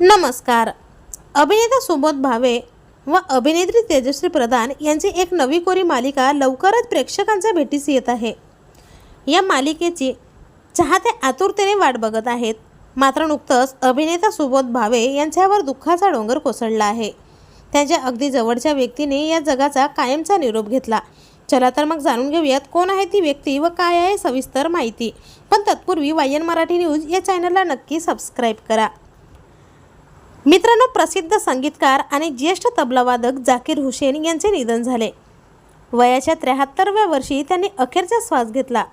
नमस्कार. अभिनेता सुबोध भावे व अभिनेत्री तेजश्री प्रधान यांची एक नवी कोरी मालिका लवकरच प्रेक्षकांच्या भेटीस येत आहे. या मालिकेची चाहते आतुरतेने वाट बघत आहेत. मात्र नुकतंच अभिनेता सुबोध भावे यांच्यावर दुःखाचा डोंगर कोसळला आहे. त्यांच्या अगदी जवळच्या व्यक्तीने या जगाचा कायमचा निरोप घेतला. चला तर मग जाणून घेऊयात कोण आहे ती व्यक्ती व काय आहे सविस्तर माहिती. पण तत्पूर्वी वायन मराठी न्यूज या चॅनलला नक्की सबस्क्राईब करा. मित्रांनो प्रसिद्ध संगीतकार आणि ज्येष्ठ तबलावादक जाकीर हुसेन यांचे निधन झाले. वयाच्या त्र्याहत्तरव्या वर्षी त्यांनी अखेरचा श्वास घेतला.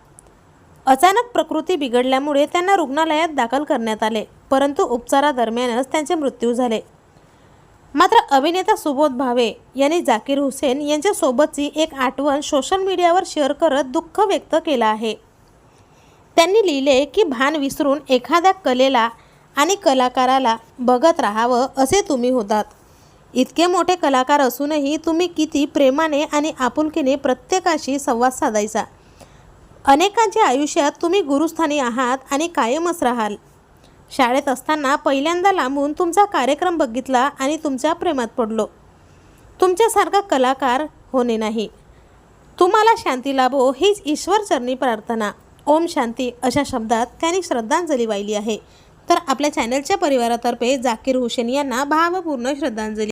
अचानक प्रकृती बिघडल्यामुळे त्यांना रुग्णालयात दाखल करण्यात आले परंतु उपचारादरम्यानच त्यांचे मृत्यू झाले. मात्र अभिनेता सुबोध भावे यांनी जाकीर हुसेन यांच्यासोबतची एक आठवण सोशल मीडियावर शेअर करत दुःख व्यक्त केलं आहे. त्यांनी लिहिले की भान विसरून एखाद्या कलेला आणि कलाकाराला बघत राहावं असे तुम्ही होतात. इतके मोठे कलाकार असूनही तुम्ही किती प्रेमाने आणि आपुलकीने प्रत्येकाशी संवाद साधायचा. अनेकांच्या आयुष्यात तुम्ही गुरुस्थानी आहात आणि कायमच राहाल. शाळेत असताना पहिल्यांदा लांबून तुमचा कार्यक्रम बघितला आणि तुमच्या प्रेमात पडलो. तुमच्यासारखा कलाकार होणे नाही. तुम्हाला शांती लाभो हीच ईश्वरचरणी प्रार्थना. ओम शांती अशा शब्दात त्यांनी श्रद्धांजली वाहिली आहे. तर आपल्या चॅनलच्या परिवारातर्फे जाकीर हुसेन यांना भावपूर्ण श्रद्धांजली.